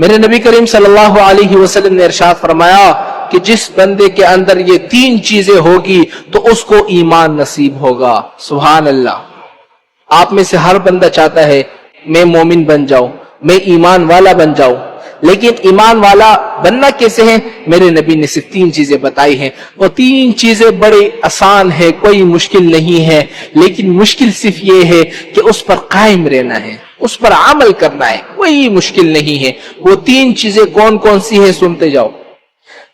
میرے نبی کریم صلی اللہ علیہ وسلم نے ارشاد فرمایا کہ جس بندے کے اندر یہ تین چیزیں ہوگی تو اس کو ایمان نصیب ہوگا۔ سبحان اللہ۔ آپ میں سے ہر بندہ چاہتا ہے میں مومن بن جاؤں، میں ایمان والا بن جاؤں۔ لیکن ایمان والا بننا کیسے ہے میرے نبی نے صرف تین چیزیں بتائی ہیں۔ وہ تین چیزیں بڑی آسان ہے کوئی مشکل نہیں ہے۔ لیکن مشکل صرف یہ ہے کہ اس پر قائم رہنا ہے، اس پر عمل کرنا ہے کوئی مشکل نہیں ہے۔ وہ تین چیزیں کون کون سی ہیں؟ سنتے جاؤ۔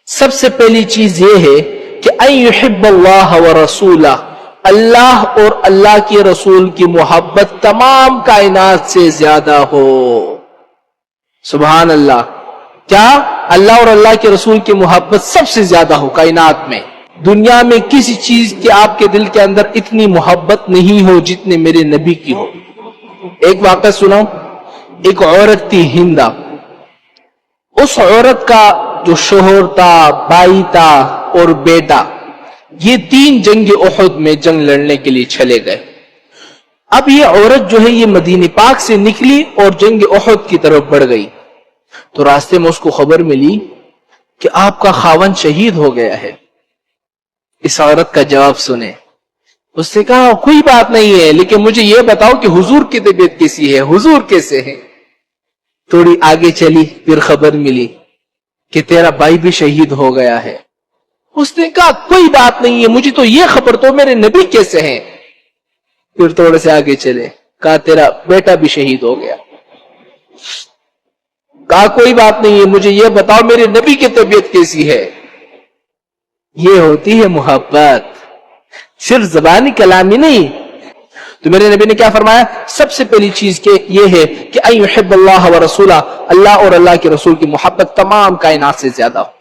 سب سے پہلی چیز یہ ہے کہ ان اللہ و اللہ اور اللہ کے رسول کی محبت تمام کائنات سے زیادہ ہو۔ سبحان اللہ۔ کیا اللہ اور اللہ کے رسول کی محبت سب سے زیادہ ہو کائنات میں؟ دنیا میں کسی چیز کے آپ کے دل کے اندر اتنی محبت نہیں ہو جتنے میرے نبی کی ہو۔ ایک واقعہ سنو ایک عورت تھی ہندا اس عورت کا جو شوہر تھا بائی تھا اور بیٹا، یہ تین جنگ احد میں جنگ لڑنے کے لیے چلے گئے۔ اب یہ عورت جو ہے، یہ مدینہ پاک سے نکلی اور جنگ احد کی طرف بڑھ گئی۔ تو راستے میں اس کو خبر ملی کہ آپ کا خاون شہید ہو گیا ہے۔ اس عورت کا جواب سنے اس نے کہا، کوئی بات نہیں ہے، لیکن مجھے یہ بتاؤ کہ حضور کی طبیعت کیسی ہے، حضور کیسے ہے تھوڑی آگے چلی، پھر خبر ملی کہ تیرا بھائی بھی شہید ہو گیا ہے۔ اس نے کہا، کوئی بات نہیں ہے، مجھے تو یہ خبر تو میرے نبی کیسے ہیں؟ پھر تھوڑے سے آگے چلے، کہا، تیرا بیٹا بھی شہید ہو گیا۔ کہا، کوئی بات نہیں ہے مجھے یہ بتاؤ، میرے نبی کی طبیعت کیسی ہے؟ یہ ہوتی ہے محبت۔ صرف زبانی کلامی نہیں۔ تو میرے نبی نے کیا فرمایا؟ سب سے پہلی چیز کہ یہ ہے کہ ان اللہ و رسولہ، اللہ اور اللہ کے رسول کی محبت تمام کائنات سے زیادہ ہو۔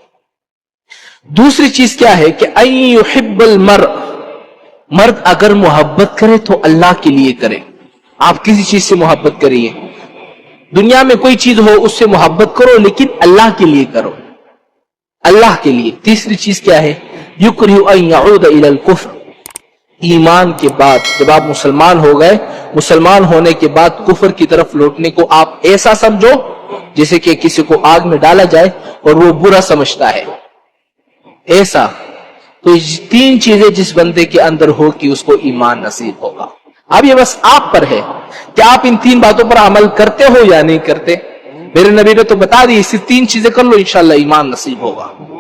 دوسری چیز کیا ہے کہ ان یحب المرء۔ مرد اگر محبت کرے تو اللہ کے لیے کرے۔ آپ کسی چیز سے محبت کریے دنیا میں کوئی چیز ہو، اس سے محبت کرو، لیکن اللہ کے لیے کرو۔ اللہ کے لیے۔ تیسری چیز کیا ہے؟ یکرہ ان یعود الکفر۔ ایمان کے بعد جب آپ مسلمان ہو گئے، مسلمان ہونے کے بعد کفر کی طرف لوٹنے کو آپ ایسا سمجھو جیسے کہ کسی کو آگ میں ڈالا جائے اور وہ برا سمجھتا ہے۔ ایسا۔ تو تین چیزیں جس بندے کے اندر ہو کہ اس کو ایمان نصیب ہوگا۔ اب یہ بس آپ پر ہے۔ کیا آپ ان تین باتوں پر عمل کرتے ہو یا نہیں کرتے؟ میرے نبی نے تو بتا دی اسی تین چیزیں کر لو، انشاءاللہ ایمان نصیب ہوگا۔